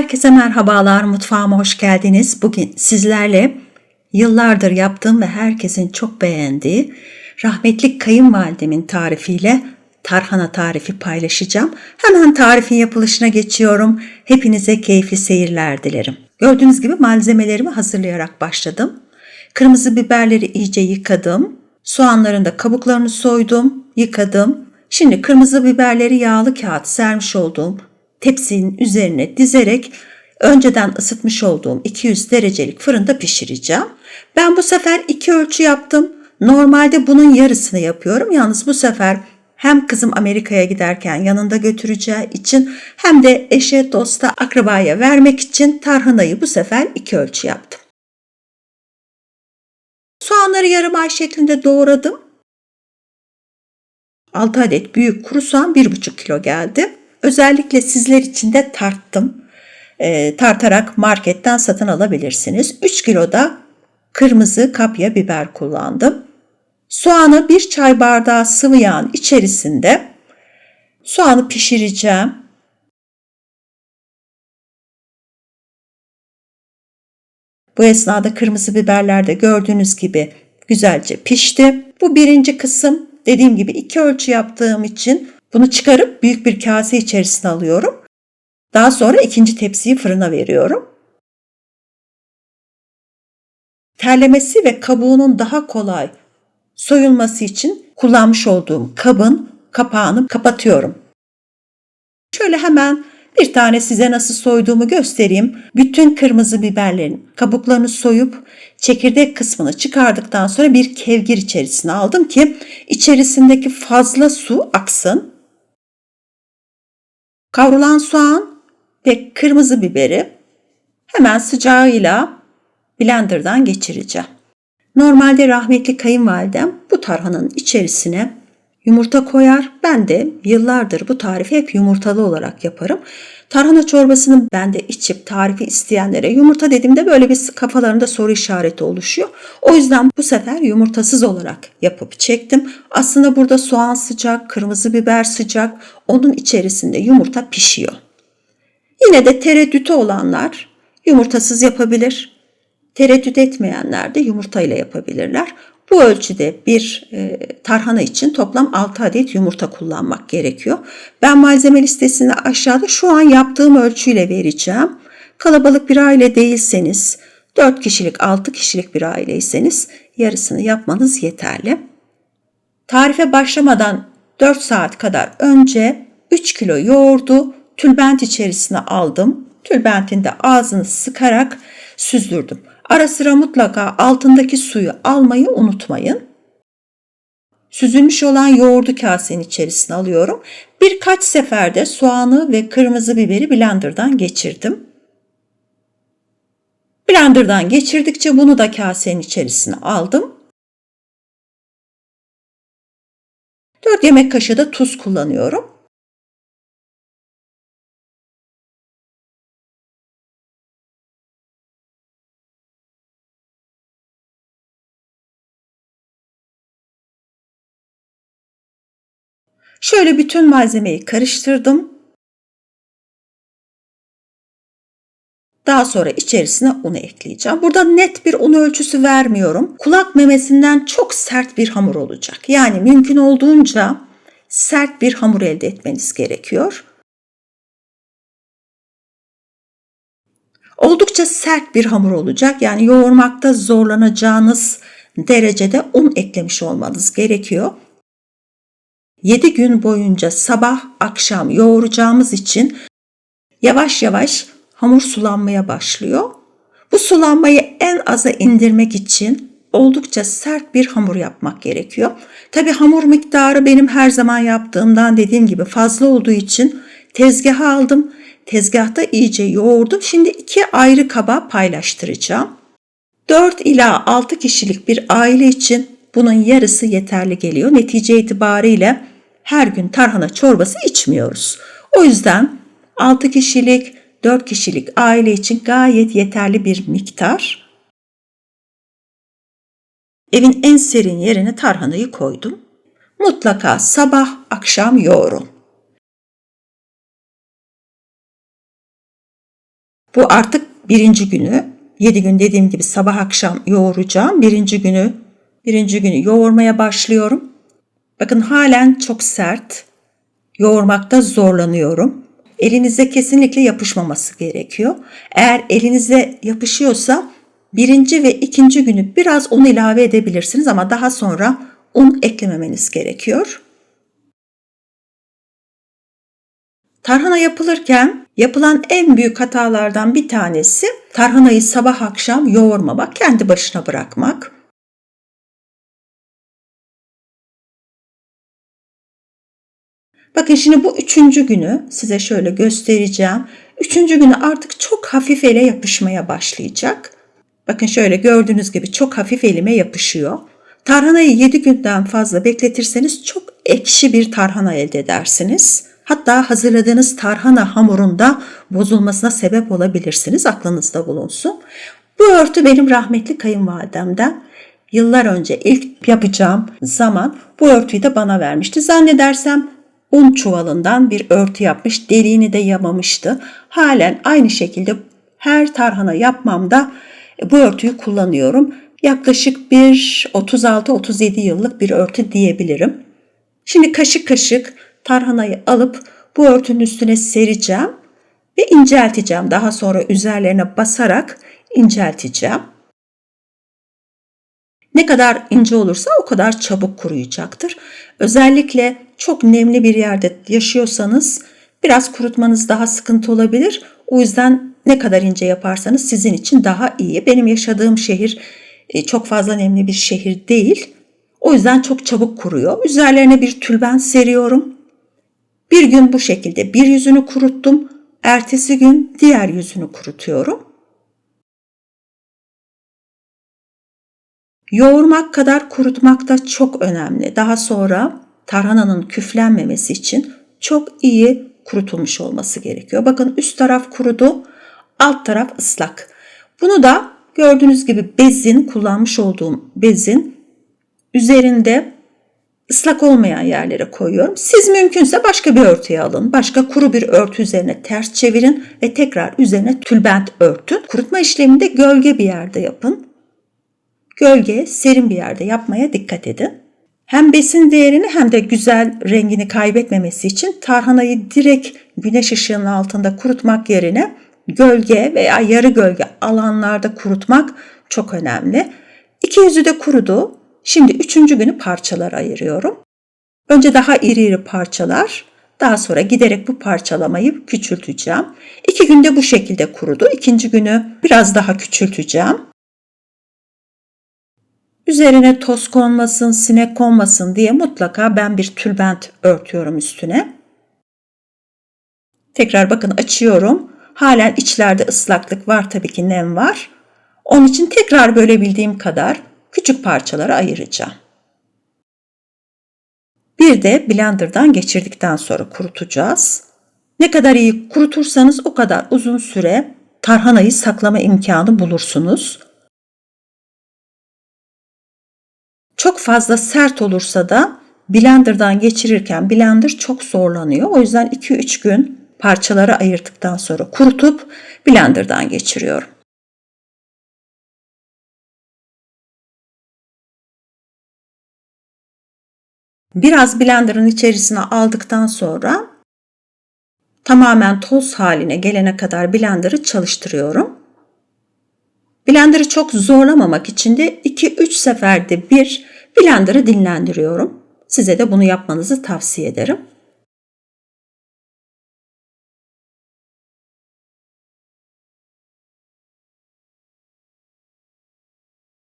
Herkese merhabalar, mutfağıma hoş geldiniz. Bugün sizlerle yıllardır yaptığım ve herkesin çok beğendiği rahmetli kayınvalidemin tarifiyle tarhana tarifi paylaşacağım. Hemen tarifin yapılışına geçiyorum. Hepinize keyifli seyirler dilerim. Gördüğünüz gibi malzemelerimi hazırlayarak başladım. Kırmızı biberleri iyice yıkadım. Soğanların da kabuklarını soydum, yıkadım. Şimdi kırmızı biberleri yağlı kağıt sermiş olduğum tepsinin üzerine dizerek önceden ısıtmış olduğum 200 derecelik fırında pişireceğim. Ben bu sefer iki ölçü yaptım. Normalde bunun yarısını yapıyorum. Yalnız bu sefer hem kızım Amerika'ya giderken yanında götüreceği için hem de eşe, dosta, akrabaya vermek için tarhanayı bu sefer iki ölçü yaptım. Soğanları yarım ay şeklinde doğradım. 6 adet büyük kuru soğan 1,5 kilo geldi. Özellikle sizler için de tarttım. E, tartarak marketten satın alabilirsiniz. 3 kilo da kırmızı kapya biber kullandım. Soğanı bir çay bardağı sıvı yağın içerisinde soğanı pişireceğim. Bu esnada kırmızı biberler de gördüğünüz gibi güzelce pişti. Bu birinci kısım dediğim gibi iki ölçü yaptığım için bunu çıkarıp büyük bir kase içerisine alıyorum. Daha sonra ikinci tepsiyi fırına veriyorum. Terlemesi ve kabuğunun daha kolay soyulması için kullanmış olduğum kabın kapağını kapatıyorum. Şöyle hemen bir tane size nasıl soyduğumu göstereyim. Bütün kırmızı biberlerin kabuklarını soyup çekirdek kısmını çıkardıktan sonra bir kevgir içerisine aldım ki içerisindeki fazla su aksın. Kavrulan soğan ve kırmızı biberi hemen sıcağıyla blenderdan geçireceğim. Normalde rahmetli kayınvalidem bu tarhanın içerisine yumurta koyar. Ben de yıllardır bu tarifi hep yumurtalı olarak yaparım. Tarhana çorbasını ben de içip tarifi isteyenlere yumurta dediğimde böyle bir kafalarında soru işareti oluşuyor. O yüzden bu sefer yumurtasız olarak yapıp çektim. Aslında burada soğan sıcak, kırmızı biber sıcak. Onun içerisinde yumurta pişiyor. Yine de tereddütü olanlar yumurtasız yapabilir. Tereddüt etmeyenler de yumurta ile yapabilirler. Bu ölçüde bir e, tarhana için toplam 6 adet yumurta kullanmak gerekiyor. Ben malzeme listesini aşağıda şu an yaptığım ölçüyle vereceğim. Kalabalık bir aile değilseniz, 4 kişilik 6 kişilik bir aileyseniz yarısını yapmanız yeterli. Tarife başlamadan 4 saat kadar önce 3 kilo yoğurdu tülbent içerisine aldım. Tülbentin de ağzını sıkarak süzdürdüm. Ara sıra mutlaka altındaki suyu almayı unutmayın. Süzülmüş olan yoğurdu kasenin içerisine alıyorum. Birkaç seferde soğanı ve kırmızı biberi blenderdan geçirdim. Blenderdan geçirdikçe bunu da kasenin içerisine aldım. 4 yemek kaşığı da tuz kullanıyorum. Şöyle bütün malzemeyi karıştırdım. Daha sonra içerisine unu ekleyeceğim. Burada net bir un ölçüsü vermiyorum. Kulak memesinden çok sert bir hamur olacak. Yani mümkün olduğunca sert bir hamur elde etmeniz gerekiyor. Oldukça sert bir hamur olacak. Yani yoğurmakta zorlanacağınız derecede un eklemiş olmanız gerekiyor. 7 gün boyunca sabah akşam yoğuracağımız için yavaş yavaş hamur sulanmaya başlıyor. Bu sulanmayı en aza indirmek için oldukça sert bir hamur yapmak gerekiyor. Tabi hamur miktarı benim her zaman yaptığımdan dediğim gibi fazla olduğu için tezgaha aldım. Tezgahta iyice yoğurdum. Şimdi iki ayrı kaba paylaştıracağım. 4 ila 6 kişilik bir aile için bunun yarısı yeterli geliyor. Netice itibariyle her gün tarhana çorbası içmiyoruz. O yüzden 6 kişilik, 4 kişilik aile için gayet yeterli bir miktar. Evin en serin yerine tarhanayı koydum. Mutlaka sabah akşam yoğurun. Bu artık birinci günü. Yedi gün dediğim gibi sabah akşam yoğuracağım. Birinci günü, birinci günü yoğurmaya başlıyorum. Bakın halen çok sert. Yoğurmakta zorlanıyorum. Elinize kesinlikle yapışmaması gerekiyor. Eğer elinize yapışıyorsa birinci ve ikinci günü biraz un ilave edebilirsiniz ama daha sonra un eklememeniz gerekiyor. Tarhana yapılırken yapılan en büyük hatalardan bir tanesi tarhanayı sabah akşam yoğurmamak, kendi başına bırakmak. Bakın şimdi bu üçüncü günü size şöyle göstereceğim. Üçüncü günü artık çok hafif ele yapışmaya başlayacak. Bakın şöyle gördüğünüz gibi çok hafif elime yapışıyor. Tarhanayı 7 günden fazla bekletirseniz çok ekşi bir tarhana elde edersiniz. Hatta hazırladığınız tarhana hamurunda bozulmasına sebep olabilirsiniz. Aklınızda bulunsun. Bu örtü benim rahmetli kayınvalidemden. Yıllar önce ilk yapacağım zaman bu örtüyü de bana vermişti. Zannedersem un çuvalından bir örtü yapmış, deliğini de yamamıştı. Halen aynı şekilde her tarhana yapmamda bu örtüyü kullanıyorum. Yaklaşık bir 36-37 yıllık bir örtü diyebilirim. Şimdi kaşık kaşık tarhanayı alıp bu örtünün üstüne sereceğim ve incelteceğim. Daha sonra üzerlerine basarak incelteceğim. Ne kadar ince olursa o kadar çabuk kuruyacaktır. Özellikle çok nemli bir yerde yaşıyorsanız biraz kurutmanız daha sıkıntı olabilir. O yüzden ne kadar ince yaparsanız sizin için daha iyi. Benim yaşadığım şehir e, çok fazla nemli bir şehir değil. O yüzden çok çabuk kuruyor. Üzerlerine bir tülben seriyorum. Bir gün bu şekilde bir yüzünü kuruttum. Ertesi gün diğer yüzünü kurutuyorum. Yoğurmak kadar kurutmak da çok önemli. Daha sonra tarhananın küflenmemesi için çok iyi kurutulmuş olması gerekiyor. Bakın üst taraf kurudu, alt taraf ıslak. Bunu da gördüğünüz gibi bezin, kullanmış olduğum bezin üzerinde ıslak olmayan yerlere koyuyorum. Siz mümkünse başka bir örtüye alın. Başka kuru bir örtü üzerine ters çevirin ve tekrar üzerine tülbent örtün. Kurutma işlemini de gölge bir yerde yapın. Gölge, serin bir yerde yapmaya dikkat edin. Hem besin değerini hem de güzel rengini kaybetmemesi için tarhanayı direkt güneş ışığının altında kurutmak yerine gölge veya yarı gölge alanlarda kurutmak çok önemli. İki yüzü de kurudu. Şimdi üçüncü günü parçalara ayırıyorum. Önce daha iri iri parçalar, daha sonra giderek bu parçalamayı küçülteceğim. İki günde bu şekilde kurudu. İkinci günü biraz daha küçülteceğim. Üzerine toz konmasın, sinek konmasın diye mutlaka ben bir tülbent örtüyorum üstüne. Tekrar bakın açıyorum. Halen içlerde ıslaklık var tabii ki nem var. Onun için tekrar böyle bildiğim kadar küçük parçalara ayıracağım. Bir de blenderdan geçirdikten sonra kurutacağız. Ne kadar iyi kurutursanız o kadar uzun süre tarhanayı saklama imkanı bulursunuz. Çok fazla sert olursa da blenderdan geçirirken blender çok zorlanıyor. O yüzden 2-3 gün parçalara ayırdıktan sonra kurutup blenderdan geçiriyorum. Biraz blenderın içerisine aldıktan sonra tamamen toz haline gelene kadar blenderı çalıştırıyorum. Blenderı çok zorlamamak için de 2-3 seferde bir blenderı dinlendiriyorum. Size de bunu yapmanızı tavsiye ederim.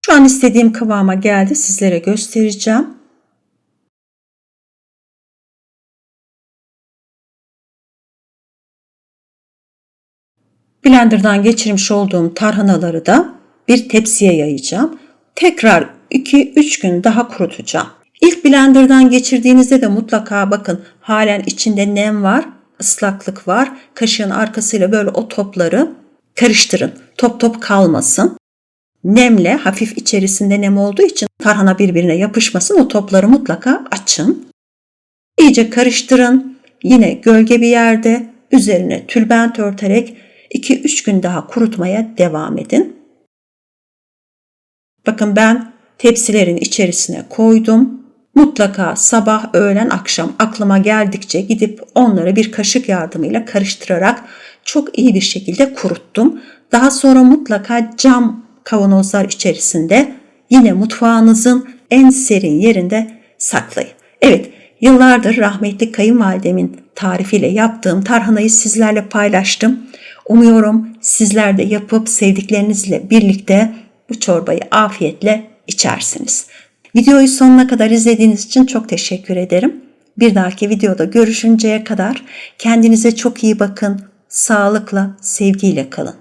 Şu an istediğim kıvama geldi. Sizlere göstereceğim. Blender'dan geçirmiş olduğum tarhanaları da bir tepsiye yayacağım. Tekrar 2-3 gün daha kurutacağım. İlk blenderdan geçirdiğinizde de mutlaka bakın halen içinde nem var, ıslaklık var. Kaşığın arkasıyla böyle o topları karıştırın. Top top kalmasın. Nemle hafif içerisinde nem olduğu için tarhana birbirine yapışmasın. O topları mutlaka açın. İyice karıştırın. Yine gölge bir yerde üzerine tülbent örterek 2-3 gün daha kurutmaya devam edin. Bakın ben tepsilerin içerisine koydum. Mutlaka sabah, öğlen, akşam aklıma geldikçe gidip onları bir kaşık yardımıyla karıştırarak çok iyi bir şekilde kuruttum. Daha sonra mutlaka cam kavanozlar içerisinde yine mutfağınızın en serin yerinde saklayın. Evet, yıllardır rahmetli kayınvalidemin tarifiyle yaptığım tarhanayı sizlerle paylaştım. Umuyorum sizler de yapıp sevdiklerinizle birlikte bu çorbayı afiyetle içersiniz. Videoyu sonuna kadar izlediğiniz için çok teşekkür ederim. Bir dahaki videoda görüşünceye kadar kendinize çok iyi bakın. Sağlıkla, sevgiyle kalın.